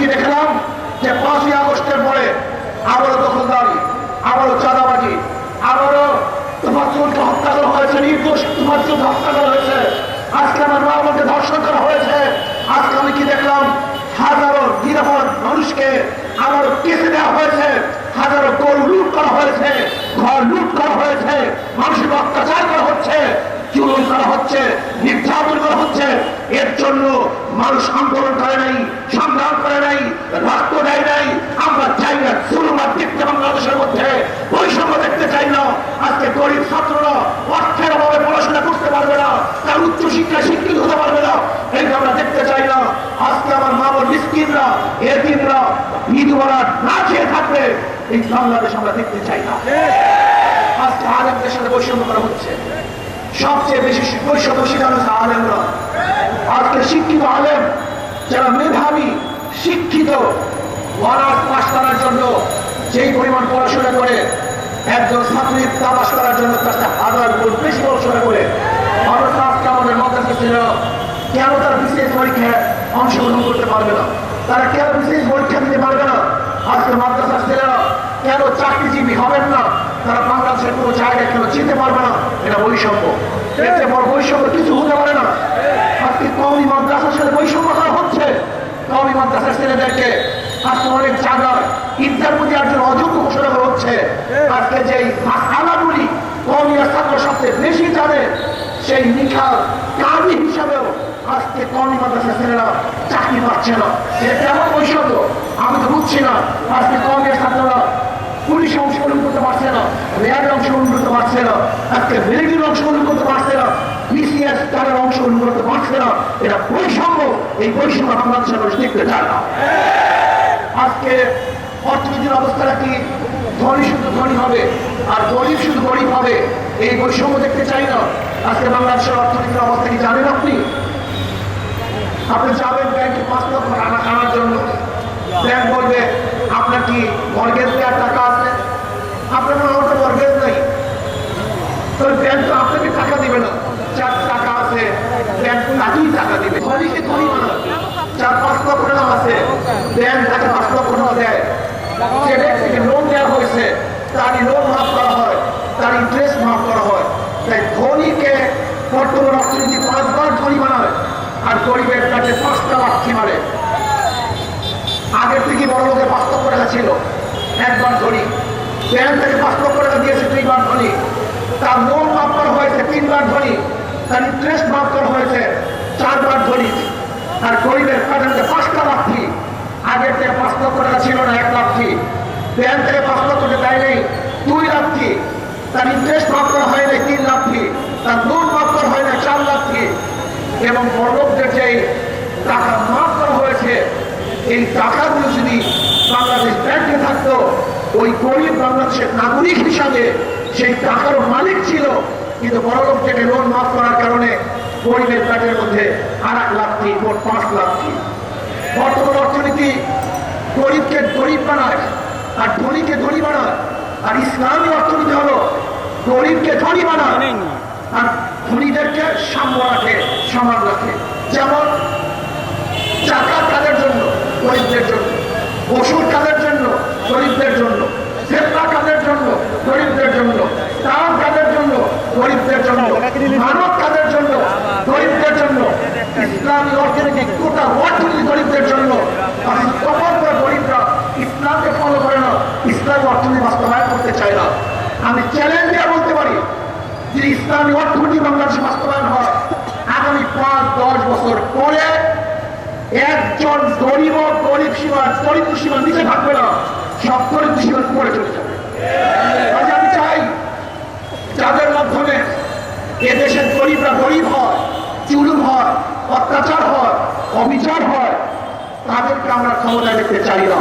কি দেখলাম? যে পাঁচই আগস্টের পরে আবারও দখলদারি, আবারও চাঁদাবাজি, আবারও তোমার হত্যা করা হয়েছে, নির্দোষ তোমার হত্যা করা হয়েছে। আজকে আমার মা আমাকে ধর্ষণ করা হয়েছে। আজকে আমি কি দেখলাম? হাজারো নিরাপদ মানুষকে আবারও কেসে দেওয়া হয়েছে। হাজারো গরু লুট করা হয়েছে, ঘর লুট করা হয়েছে মানুষের অত্যাচার করা হচ্ছে চুলন করা হচ্ছে, নির্যাতন করা হচ্ছে। এর জন্য মানুষ আন্দোলন করে নাই। করে নাই, রক্ত দেয় নাই। আমরা চাই না দেখতে বাংলাদেশের মধ্যে, বৈষম্য দেখতে চাই না। আজকে গরিব ছাত্ররা অর্থের অভাবে পড়াশোনা করতে পারবে না, তার শিক্ষিত হতে পারবে না। এইটা আমরা দেখতে চাই না। আজকে আমার মা মিসকিনরা বিধবারা না খেয়ে থাকবে, এই বাংলাদেশ আমরা দেখতে চাই না। আজকে সাথে বৈষম্য করা হচ্ছে। সবচেয়ে বেশি বৈষম্য শিকার আলেমরা। আজকে শিক্ষিত আলেম যারা মেধাবী, শিক্ষিত অনার্স পাস করার জন্য যেই পরিমাণ পড়াশোনা করে, একজন ছাত্রী তা পাস করার জন্য তার হাজার গুণ বেশি পড়াশোনা করে অথচ আজকে আমাদের মাদ্রাসা ছিল? কেন তারা বিশেষ পরীক্ষায় অংশগ্রহণ করতে পারবে না? তারা কেন বিশেষ পরীক্ষা দিতে পারবে না? আজকে মাদ্রাসার ছেলেরা কেন চাকরিজীবী হবেন না? তারা বাংলাদেশের কোনো জায়গায় কেন যেতে পারবে না? এটা বৈষম্য। এর বড় বৈষম্য কিছু হতে পারে না। আজকে কওমি মাদ্রাসার সাথে বৈষম্য কওমি মাদ্রাসার ছেলেদেরকে অনেক জায়গায় ইন্টারভিউ দেওয়ার জন্য অযোগ্য ঘোষণা করা হচ্ছে। আজকে যেই আলাগুলি আর ছাত্র সবচেয়ে বেশি জানে সেই নিখাল কাজী হিসাবেও আজকে কওমি মাদ্রাসার ছেলেরা চাকরি পাচ্ছে না। এটা কেমন বৈষম্য আমি তো বুঝছি না। আজকে কওমি ছাত্ররা পুলিশে অংশগ্রহণ করতে পারছে না র্যাবে অংশগ্রহণ করতে পারছে না আজকে মিলিটারি অংশগ্রহণ করতে পারছে না বিসিএস তারা অংশগ্রহণ করতে পারছে না। এটা বৈষম্য এই বৈষম্য বাংলাদেশের মানুষ দেখতে চায় না। আজকে অর্থনীতির অবস্থাটা কি? ধনী শুধু ধনী হবে, আর গরিব শুধু গরিব হবে, এই বৈষম্য দেখতে চাই না। আজকে বাংলাদেশের অর্থনীতির অবস্থা কি জানেন আপনি? আপনি যাবেন ব্যাংকে পাঁচ লক্ষ টাকা আনার জন্য ব্যাংক বলবে আপনার কি মর্গেজ দেওয়ার টাকা আছে আপনার কোনো ওটা মর্গেজ নেই তো ব্যাংক তো আপনাকে টাকা দিবে না যার টাকা আছে ব্যাংক তাকেই টাকা দিবে ধনীকে ধনী বানাবে যার পাঁচ লক্ষ টাকা আছে ব্যাংক তাকে পাঁচ লক্ষ টাকা দেয় যে ব্যক্তিকে লোন দেওয়া হয়েছে, তারই লোন মাফ করা হয় তার ইন্টারেস্ট মাফ করা হয়। তাই ধনীকে বর্তমান অর্থনীতি পাঁচবার ধনী বানায় আর গরিবের কাছে পাঁচটা লাঠি মারে। আগের থেকে বড় লোকের পাঁচ লক্ষ টাকা ছিল, একবার ধনী। ব্যাংক থেকে পাঁচ লক্ষ টাকা দিয়েছে, দুইবার ধনী। তার লোন মাফ করা হয়েছে, তিনবার ধনী। তার ইন্টারেস্ট মাফ করা হয়েছে, চারবার ধনী। আর গরিবের কাছে পাঁচটা লাঠি। আগের থেকে পাঁচ লক্ষ টাকা ছিল না, এক লাখি ব্যাংক থেকে পাঁচ লক্ষ টাকা দেয় নেই, দুই লাখি তার ইন্টারেস্ট মাফ করা হয় নাই, তিন লাখি তার লোন মাফ করা হয় না চার লাখি এবং বড়লোকদের যে টাকা মাফ করা হয়েছে, এই টাকাগুলো যদি বাংলাদেশ ব্যাংকে থাকতো, ওই গরিব বাংলাদেশের নাগরিক হিসাবে সেই টাকারও মালিক ছিল। কিন্তু বড়লোক থেকে লোন মাফ করার কারণে গরিবের প্যাটের মধ্যে আর এক লাখটি মোট পাঁচ লাখটি বর্তমান অর্থনীতি গরিবকে গরিব বানায় আর ধনীকে ধনী বানায়। আর ইসলামী অর্থনীতি হলো গরিবকে ধনী বানায় আর ধনীদেরকে সাম্য রাখে, সমান রাখে। যেমন চাকা কাদের জন্য? গরিবদের জন্য। ওষুধ কাদের জন্য গরিবদের জন্য তার কাদের জন্য গরিবদের জন্য মানব কাদের জন্য গরিবদের জন্য ইসলামী অর্থনীতি গোটা অর্থনীতি গরিবদের জন্য তখন করে গরিবরা ইসলামকে ফলো করে না, ইসলামী অর্থনীতি বাস্তবায়ন করতে চায় না। আমি চ্যালেঞ্জ দিয়ে বলতে পারি যে ইসলামী অর্থনীতি বাংলাদেশে বাস্তবায়ন হয়, আগামী পাঁচ, দশ বছর পরে একজন গরিব অত্যাচার হয় অবিচার হয় তাদেরকে আমরা ক্ষমতা দেখতে চাই না।